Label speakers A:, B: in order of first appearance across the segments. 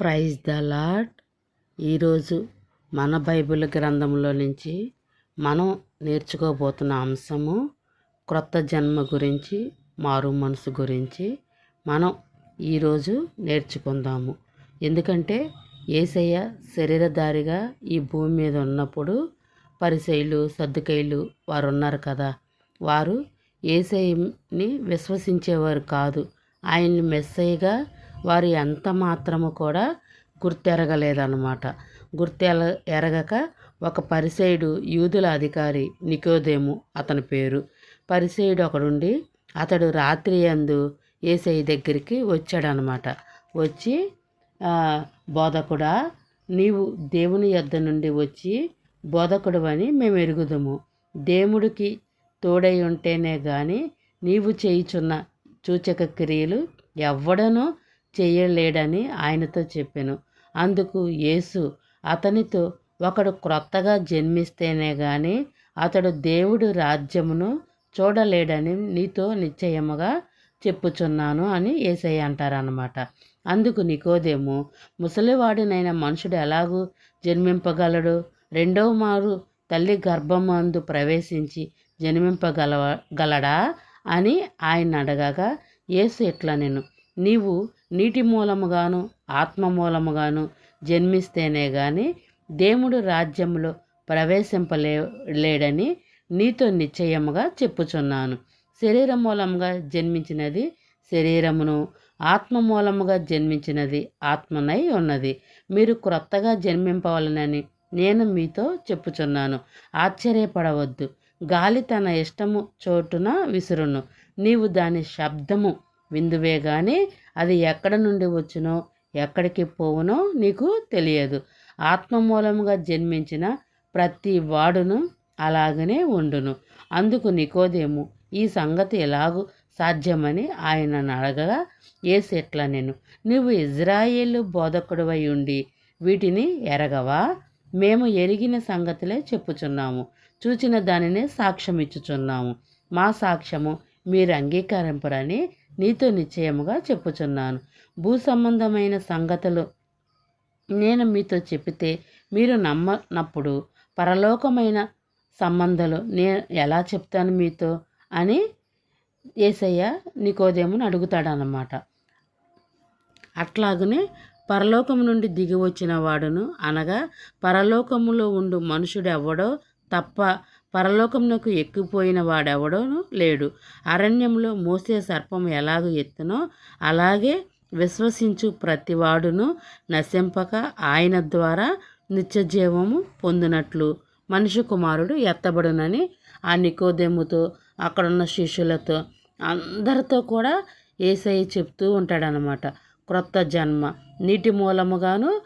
A: Praise the lord ఈరోజు మన Bible గ్రంథంలో నుంచి మనం నేర్చుకోబోతున్న అంశము క్రొత్త జన్మ గురించి మారు మనసు గురించి మనం ఈరోజు నేర్చుకుందాము. ఎందుకంటే ఏసయ్య శరీరధారిగా ఈ భూమి మీద ఉన్నప్పుడు పరిసైలు సర్దుకైలు వారు ఉన్నారు కదా. వారు ఏసైని విశ్వసించేవారు కాదు. ఆయన్ని మెస్సయ్యగా వారు ఎంత మాత్రము కూడా గుర్తెరగలేదన్నమాట. గుర్తెల ఎరగక ఒక పరిసైడు యూదుల అధికారి నికోదేము అతని పేరు. పరిసైడు ఒకడుండి అతడు రాత్రి అందు ఏసై దగ్గరికి వచ్చాడనమాట వచ్చి బోధకుడా నీవు దేవుని యొద్ద నుండి వచ్చి బోధకుడు అని మేము ఎరుగుదము దేవుడికి తోడై ఉంటేనే కానీ నీవు చేయుచున్న సూచక క్రియలు ఎవ్వడనూ చేయలేడని ఆయనతో చెప్పాను. అందుకు యేసు అతనితో ఒకడు క్రొత్తగా జన్మిస్తేనే గాని అతడు దేవుడు రాజ్యమును చూడలేడని నీతో నిశ్చయముగా చెప్పుచున్నాను అని ఏసయ్య అంటారనమాట అందుకు నికోదేము ముసలివాడినైన మనుషుడు ఎలాగూ జన్మింపగలడు? రెండవ మారు తల్లి గర్భమందు ప్రవేశించి జన్మింపగల గలడా అని ఆయన అడగగా యేసు ఇట్లా నేను నీవు నీటి మూలముగాను ఆత్మ మూలముగాను జన్మిస్తేనే గాని దేవుడు రాజ్యంలో ప్రవేశింపలే లేడని నీతో నిశ్చయముగా చెప్పుచున్నాను. శరీర మూలముగా జన్మించినది శరీరమును ఆత్మ మూలముగా జన్మించినది ఆత్మనై ఉన్నది. మీరు క్రొత్తగా జన్మింపవాలనని నేను మీతో చెప్పుచున్నాను. ఆశ్చర్యపడవద్దు. గాలి తన ఇష్టము చోటున విసురును. నీవు దాని శబ్దము విందువే కానీ అది ఎక్కడ నుండి వచ్చునో ఎక్కడికి పోవునో నీకు తెలియదు. ఆత్మమూలముగా జన్మించిన ప్రతి వాడును అలాగనే ఉండును. అందుకు నికోదేము ఈ సంగతి ఎలాగూ సాధ్యమని ఆయన అడగగా ఏసెట్లా నేను? నువ్వు ఇజ్రాయేలు బోధకుడివై ఉండి వీటిని ఎరగవా? మేము ఎరిగిన సంగతులే చెప్పుచున్నాము. చూచిన దానినే సాక్ష్యం ఇచ్చుచున్నాము మా సాక్ష్యము మీరు అంగీకరింపరని నీతో నిశ్చయముగా చెప్పుచున్నాను. భూ సంబంధమైన సంగతులు నేను మీతో చెప్పితే మీరు నమ్మనప్పుడు పరలోకమైన సంబంధాలు నేను ఎలా చెప్తాను మీతో? అని ఏసయ్య నికోదేముని అడుగుతాడనమాట అట్లాగనే పరలోకము నుండి దిగి వచ్చిన వాడును అనగా పరలోకములో ఉండు మనుషుడు ఎవడో తప్ప పరలోకంనకు ఎక్కిపోయిన వాడెవడోనూ లేడు. అరణ్యంలో మోసే సర్పం ఎలాగ ఎత్తునో అలాగే విశ్వసించు ప్రతివాడును నశింపక ఆయన ద్వారా నిత్యజీవము పొందినట్లు మనిషి కుమారుడు ఎత్తబడునని ఆ నికోదెమ్ముతో అక్కడున్న శిష్యులతో అందరితో కూడా ఏసై చెప్తూ ఉంటాడనమాట. క్రొత్త జన్మ. నీటి మూలముగాను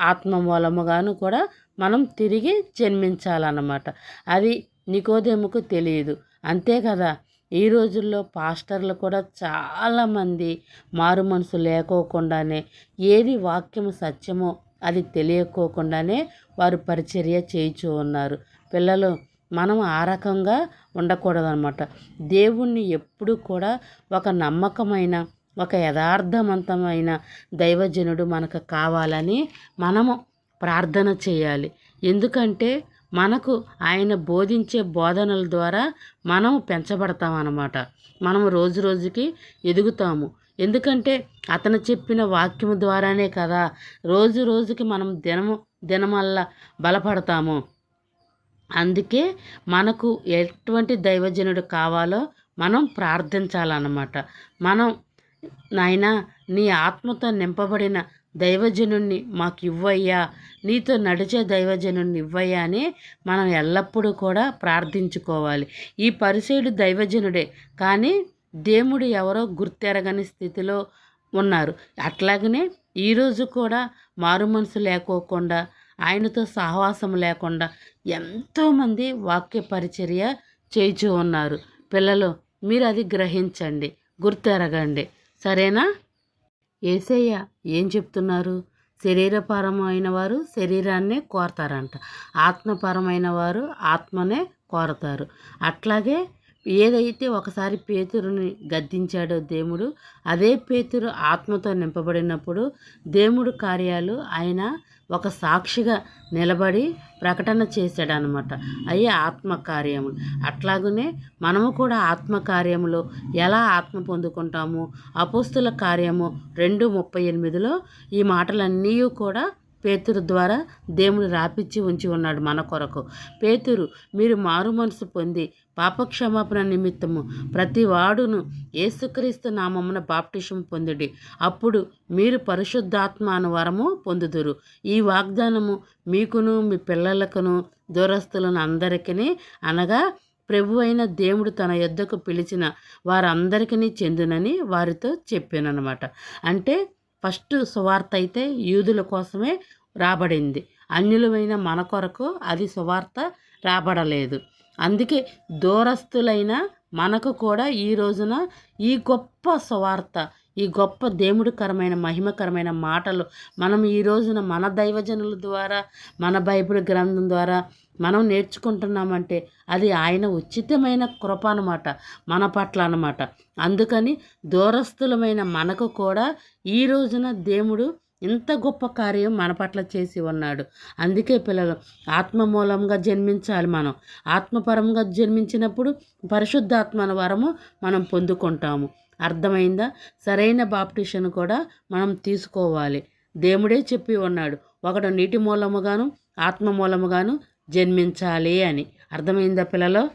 A: ఆత్మ మూలముగాను కూడా మనం తిరిగి జన్మించాలన్నమాట. అది నికోదేముకు తెలియదు. అంతే కదా? ఈ రోజుల్లో పాస్టర్లు కూడా చాలామంది మారు మనసు లేకోకుండానే ఏది వాక్యము సత్యమో అది తెలియకోకుండానే వారు పరిచర్య చేయించు ఉన్నారు. పిల్లలు మనం ఆ రకంగా ఉండకూడదనమాట. దేవుణ్ణి ఎప్పుడు కూడా ఒక నమ్మకమైన ఒక యథార్థవంతమైన దైవజనుడు మనకు కావాలని మనము ప్రార్థన చేయాలి. ఎందుకంటే మనకు ఆయన బోధించే బోధనల ద్వారా మనం పెంచబడతామన్నమాట. మనం రోజు రోజుకి ఎదుగుతాము. ఎందుకంటే అతను చెప్పిన వాక్యము ద్వారానే కదా రోజు రోజుకి మనం దినము దినమల్లా బలపడతాము. అందుకే మనకు ఎటువంటి దైవజనుడు కావాలో మనం ప్రార్థించాలన్నమాట. మనం నాయన నీ ఆత్మతో నింపబడిన దైవజనుణ్ణి మాకు ఇవ్వయ్యా. నీతో నడిచే దైవజనుణ్ణి ఇవ్వయ్యా అని మనం ఎల్లప్పుడూ కూడా ప్రార్థించుకోవాలి. ఈ పరిసేడు దైవజనుడే కానీ దేవుడు ఎవరో గుర్తెరగని స్థితిలో ఉన్నారు. అట్లాగనే ఈరోజు కూడా మారు మనసు లేకోకుండా ఆయనతో సహవాసం లేకుండా ఎంతోమంది వాక్య పరిచర్య చేయిచూ ఉన్నారు. పిల్లలు మీరు అది గ్రహించండి గుర్తెరగండి. సరేనా? ఏసయ్య ఏం చెప్తున్నారు? శరీరపరమైన వారు శరీరాన్నే కోరతారంట. ఆత్మపరమైన వారు ఆత్మనే కోరతారు. అట్లాగే ఏదైతే ఒకసారి పేతురుని గద్దించాడో దేవుడు అదే పేతురు ఆత్మతో నింపబడినప్పుడు దేవుడు కార్యాలు ఆయన ఒక సాక్షిగా నిలబడి ప్రకటన చేశాడనమాట అయ్యే ఆత్మకార్యములు అట్లాగనే మనము కూడా ఆత్మకార్యములో ఎలా ఆత్మ పొందుకుంటాము? అపోస్తుల కార్యము రెండు ముప్పై ఎనిమిదిలో ఈ మాటలన్నీ కూడా పేతురు ద్వారా దేవుడు రాపిచ్చి ఉంచి ఉన్నాడు మన కొరకు. పేతురు మీరు మారు మనసు పొంది పాపక్షమాపణ నిమిత్తము ప్రతి వాడును ఏసుక్రీస్తు నామమున బాప్టిషం పొందుడి. అప్పుడు మీరు పరిశుద్ధాత్మ అను వరము పొందుదురు. ఈ వాగ్దానము మీకును మీ పిల్లలకును దూరస్తులను అందరికీ అనగా ప్రభు అయిన దేవుడు తన యొద్దకు పిలిచిన వారందరికీ చెందునని వారితో చెప్పానమాట అంటే ఫస్ట్ సువార్త అయితే యూదుల కోసమే రాబడింది. అన్యులమైన మన కొరకు అది సువార్త రాబడలేదు. అందుకే దూరస్తులైన మనకు కూడా ఈ రోజున ఈ గొప్ప సువార్త ఈ గొప్ప దేవుడికరమైన మహిమకరమైన మాటలు మనం ఈ రోజున మన దైవజనుల ద్వారా మన బైబిల్ గ్రంథం ద్వారా మనం నేర్చుకుంటున్నామంటే అది ఆయన ఉచితమైన కృప అనమాట మన పట్ల అనమాట అందుకని దూరస్తులమైన మనకు కూడా ఈ రోజున దేవుడు ఇంత గొప్ప కార్యం మన పట్ల చేసి ఉన్నాడు. అందుకే పిల్లలు ఆత్మ మూలంగా జన్మించాలి మనం. ఆత్మపరంగా జన్మించినప్పుడు పరిశుద్ధాత్మన వరము మనం పొందుకుంటాము. అర్థమైందా? సరైన బాప్టిషన్ కూడా మనం తీసుకోవాలి. దేవుడే చెప్పి ఉన్నాడు ఒకడు నీటి మూలముగాను ఆత్మ మూలముగాను జన్మించాలి అని. అర్థమైందా పిల్లలు?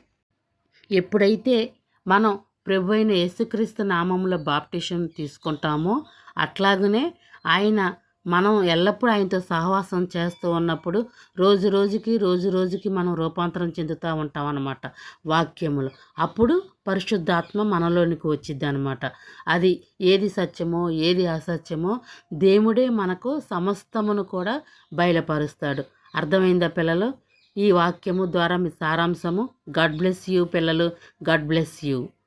A: ఎప్పుడైతే మనం ప్రభు అయిన యేసుక్రీస్తు నామంలో బాప్టిషన్ తీసుకుంటామో. అట్లాగనే ఆయన మనం ఎల్లప్పుడూ ఆయనతో సహవాసం చేస్తూ ఉన్నప్పుడు రోజు రోజుకి రోజు రోజుకి మనం రూపాంతరం చెందుతూ ఉంటాం అన్నమాట వాక్యములు. అప్పుడు పరిశుద్ధాత్మ మనలోనికి వచ్చిద్ది అనమాట అది ఏది సత్యమో ఏది అసత్యమో దేవుడే మనకు సమస్తమును కూడా బయలుపరుస్తాడు. అర్థమైందా పిల్లలు? ఈ వాక్యము ద్వారా మీ సారాంశము. గాడ్ బ్లెస్ యూ పిల్లలు. God bless you.